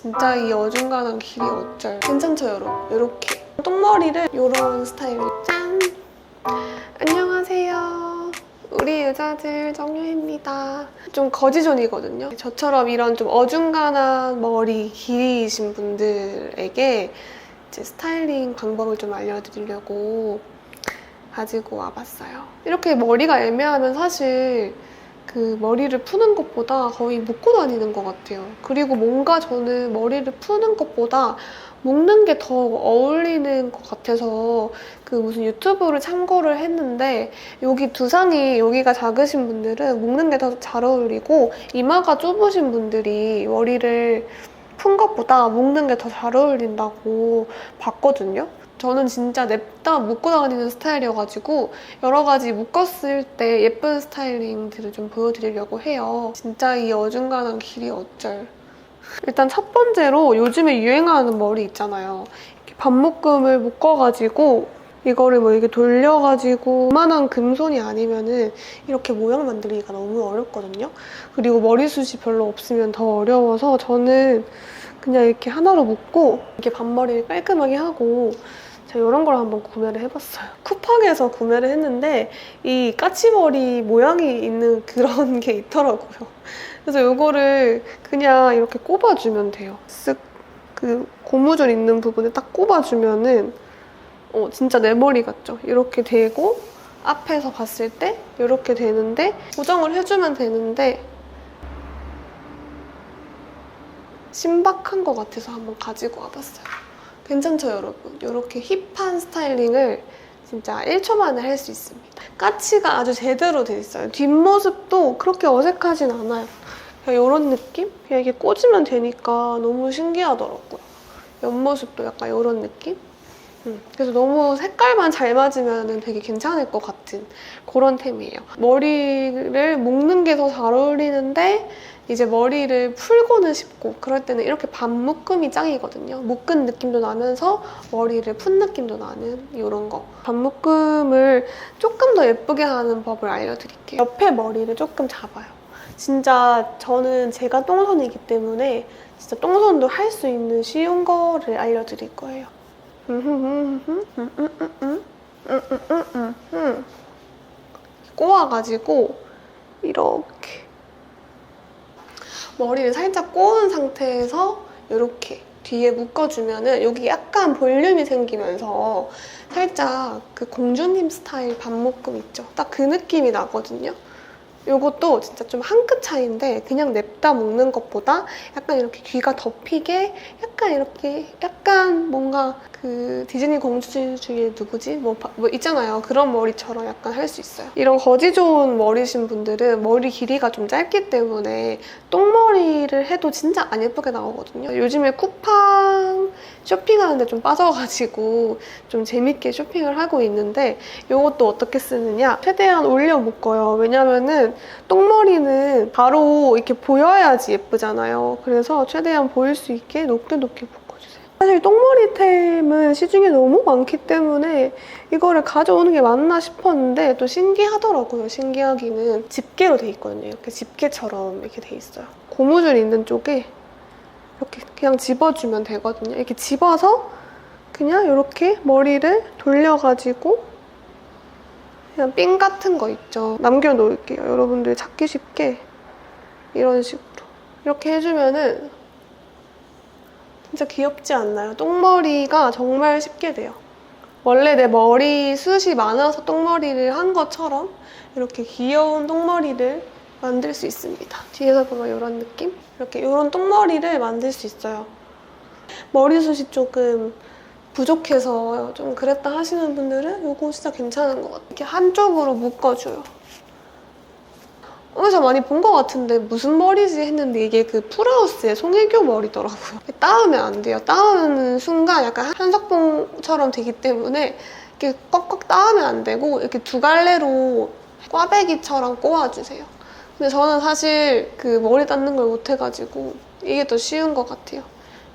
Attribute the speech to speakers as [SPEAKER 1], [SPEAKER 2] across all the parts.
[SPEAKER 1] 진짜 이 어중간한 길이 어쩔. 괜찮죠 여러분? 이렇게. 똥머리를 이런 스타일로. 짠! 안녕하세요. 우리 여자들 정유입니다. 좀 거지존이거든요. 저처럼 이런 좀 어중간한 머리 길이이신 분들에게 이제 스타일링 방법을 좀 알려드리려고 가지고 와봤어요. 이렇게 머리가 애매하면 사실 그 머리를 푸는 것보다 거의 묶고 다니는 것 같아요. 그리고 뭔가 저는 머리를 푸는 것보다 묶는 게 더 어울리는 것 같아서 그 무슨 유튜브를 참고를 했는데 여기 두상이 여기가 작으신 분들은 묶는 게 더 잘 어울리고 이마가 좁으신 분들이 머리를 푼 것보다 묶는 게 더 잘 어울린다고 봤거든요. 저는 진짜 냅다 묶고 다니는 스타일이어가지고 여러 가지 묶었을 때 예쁜 스타일링들을 좀 보여드리려고 해요. 진짜 이 어중간한 길이 어쩔. 일단 첫 번째로 요즘에 유행하는 머리 있잖아요. 이렇게 반묶음을 묶어가지고 이거를 뭐 이렇게 돌려가지고 그만한 금손이 아니면은 이렇게 모양 만들기가 너무 어렵거든요. 그리고 머리숱이 별로 없으면 더 어려워서 저는 그냥 이렇게 하나로 묶고 이렇게 반머리를 깔끔하게 하고 제가 이런 걸 한번 구매를 해봤어요. 쿠팡에서 구매를 했는데 이 까치머리 모양이 있는 그런 게 있더라고요. 그래서 이거를 그냥 이렇게 꼽아주면 돼요. 쓱그 고무줄 있는 부분에 딱 꼽아주면은 어, 진짜 내 머리 같죠? 이렇게 되고 앞에서 봤을 때 이렇게 되는데 고정을 해주면 되는데 신박한 것 같아서 한번 가지고 와봤어요. 괜찮죠, 여러분? 이렇게 힙한 스타일링을 진짜 1초 만에 할 수 있습니다. 까치가 아주 제대로 돼 있어요. 뒷모습도 그렇게 어색하진 않아요. 그냥 이런 느낌? 그냥 이게 꽂으면 되니까 너무 신기하더라고요. 옆모습도 약간 이런 느낌? 음, 그래서 너무 색깔만 잘 맞으면 되게 괜찮을 것 같은 그런 템이에요. 머리를 묶는 게 더 잘 어울리는데 이제 머리를 풀고는 싶고 그럴 때는 이렇게 반묶음이 짱이거든요. 묶은 느낌도 나면서 머리를 푼 느낌도 나는 이런 거. 반묶음을 조금 더 예쁘게 하는 법을 알려드릴게요. 옆에 머리를 조금 잡아요. 진짜 저는 제가 똥손이기 때문에 진짜 똥손도 할 수 있는 쉬운 거를 알려드릴 거예요. 꼬아가지고 이렇게 머리를 살짝 꼬은 상태에서 이렇게 뒤에 묶어주면은 여기 약간 볼륨이 생기면서 살짝 그 공주님 스타일 반묶음 있죠? 딱 그 느낌이 나거든요. 이것도 진짜 좀 한 끗 차이인데 그냥 냅다 묶는 것보다 약간 이렇게 귀가 덮이게 약간 이렇게 약간 뭔가 그 디즈니 공주 중에 누구지? 뭐, 바- 뭐 있잖아요. 그런 머리처럼 약간 할 수 있어요. 이런 거지 좋은 머리신 분들은 머리 길이가 좀 짧기 때문에 똥머리를 해도 진짜 안 예쁘게 나오거든요. 요즘에 쿠 팡 쇼핑하는데 좀 빠져가지고 좀 재밌게 쇼핑을 하고 있는데 이것도 어떻게 쓰느냐 최대한 올려 묶어요. 왜냐면은 똥머리는 바로 이렇게 보여야지 예쁘잖아요. 그래서 최대한 보일 수 있게 높게 높게 묶어주세요. 사실 똥머리템은 시중에 너무 많기 때문에 이거를 가져오는 게 맞나 싶었는데 또 신기하더라고요. 신기하기는 집게로 돼 있거든요. 이렇게 집게처럼 이렇게 돼 있어요. 고무줄 있는 쪽에 이렇게 그냥 집어주면 되거든요. 이렇게 집어서 그냥 이렇게 머리를 돌려가지고 그냥 핀 같은 거 있죠. 남겨놓을게요. 여러분들 찾기 쉽게 이런 식으로 이렇게 해주면은 진짜 귀엽지 않나요? 똥머리가 정말 쉽게 돼요. 원래 내 머리 숱이 많아서 똥머리를 한 것처럼 이렇게 귀여운 똥머리를 만들 수 있습니다. 뒤에서 보면 이런 느낌? 이렇게 이런 똥머리를 만들 수 있어요. 머리숱이 조금 부족해서 좀 그랬다 하시는 분들은 이거 진짜 괜찮은 것 같아요. 이렇게 한쪽으로 묶어줘요. 어디서 많이 본 것 같은데 무슨 머리지 했는데 이게 그 풀하우스의 송혜교 머리더라고요. 따으면 안 돼요. 따으는 순간 약간 한석봉처럼 되기 때문에 이렇게 꽉꽉 따으면 안 되고 이렇게 두 갈래로 꽈배기처럼 꼬아주세요. 근데 저는 사실 그 머리 닦는 걸 못해가지고 이게 더 쉬운 것 같아요.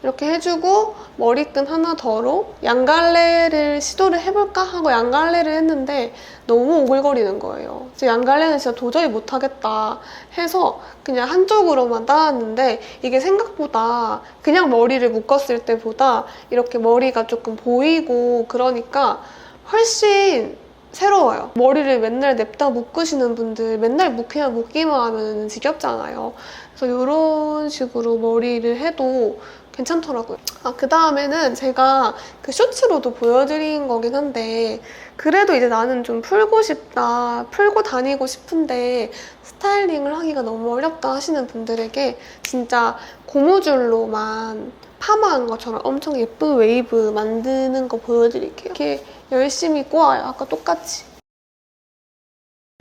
[SPEAKER 1] 이렇게 해주고 머리끈 하나 더로 양갈래를 시도를 해볼까 하고 양갈래를 했는데 너무 오글거리는 거예요. 양갈래는 진짜 도저히 못하겠다 해서 그냥 한쪽으로만 따왔는데 이게 생각보다 그냥 머리를 묶었을 때보다 이렇게 머리가 조금 보이고 그러니까 훨씬 새로워요. 머리를 맨날 냅다 묶으시는 분들 맨날 묶- 그냥 묶기만 하면 지겹잖아요. 그래서 이런 식으로 머리를 해도 괜찮더라고요. 아, 그 다음에는 제가 그 쇼츠로도 보여드린 거긴 한데, 그래도 이제 나는 좀 풀고 싶다, 풀고 다니고 싶은데, 스타일링을 하기가 너무 어렵다 하시는 분들에게 진짜 고무줄로만 파마한 것처럼 엄청 예쁜 웨이브 만드는 거 보여드릴게요. 이렇게 열심히 꼬아요. 아까 똑같이.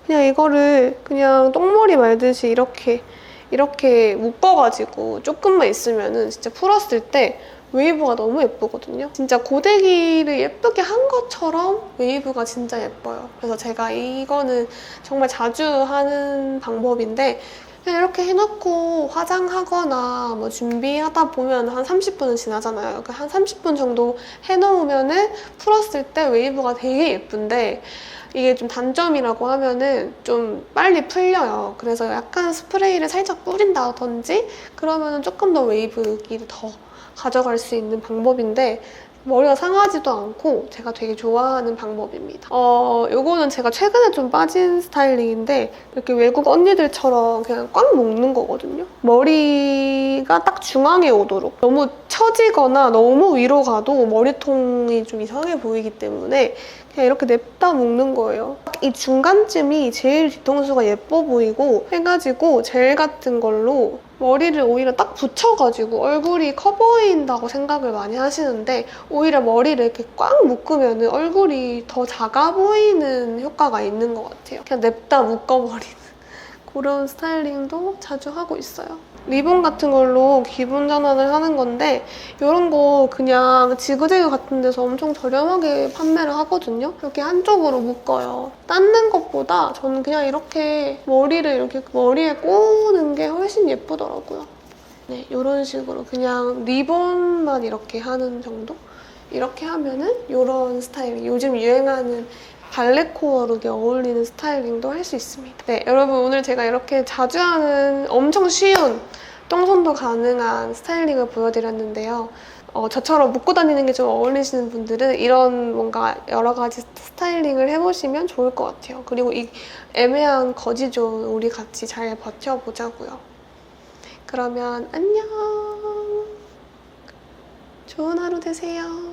[SPEAKER 1] 그냥 이거를 그냥 똥머리 말듯이 이렇게 이렇게 묶어가지고 조금만 있으면은 진짜 풀었을 때 웨이브가 너무 예쁘거든요. 진짜 고데기를 예쁘게 한 것처럼 웨이브가 진짜 예뻐요. 그래서 제가 이거는 정말 자주 하는 방법인데 그냥 이렇게 해놓고 화장하거나 뭐 준비하다 보면 한 30분은 지나잖아요. 그한 30분 정도 해놓으면은 풀었을 때 웨이브가 되게 예쁜데 이게 좀 단점이라고 하면은 좀 빨리 풀려요. 그래서 약간 스프레이를 살짝 뿌린다든지 그러면은 조금 더 웨이브기를 더 가져갈 수 있는 방법인데 머리가 상하지도 않고 제가 되게 좋아하는 방법입니다. 어, 요거는 제가 최근에 좀 빠진 스타일링인데 이렇게 외국 언니들처럼 그냥 꽉 묶는 거거든요. 머리가 딱 중앙에 오도록 너무 처지거나 너무 위로 가도 머리통이 좀 이상해 보이기 때문에 그냥 이렇게 냅다 묶는 거예요. 이 중간쯤이 제일 뒤통수가 예뻐 보이고 해가지고 젤 같은 걸로 머리를 오히려 딱 붙여가지고 얼굴이 커 보인다고 생각을 많이 하시는데 오히려 머리를 이렇게 꽉 묶으면 얼굴이 더 작아 보이는 효과가 있는 것 같아요. 그냥 냅다 묶어버리는 그런 스타일링도 자주 하고 있어요. 리본 같은 걸로 기분 전환을 하는 건데 이런 거 그냥 지그재그 같은 데서 엄청 저렴하게 판매를 하거든요. 이렇게 한쪽으로 묶어요. 닦는 것보다 저는 그냥 이렇게 머리를 이렇게 머리에 꼬는 게 훨씬 예쁘더라고요. 네, 이런 식으로 그냥 리본만 이렇게 하는 정도? 이렇게 하면은 이런 스타일링, 요즘 유행하는 발레코어 룩에 어울리는 스타일링도 할 수 있습니다. 네, 여러분 오늘 제가 이렇게 자주 하는 엄청 쉬운 똥손도 가능한 스타일링을 보여드렸는데요. 어, 저처럼 묶고 다니는 게 좀 어울리시는 분들은 이런 뭔가 여러 가지 스타일링을 해보시면 좋을 것 같아요. 그리고 이 애매한 거지존 우리 같이 잘 버텨보자고요. 그러면 안녕. 좋은 하루 되세요.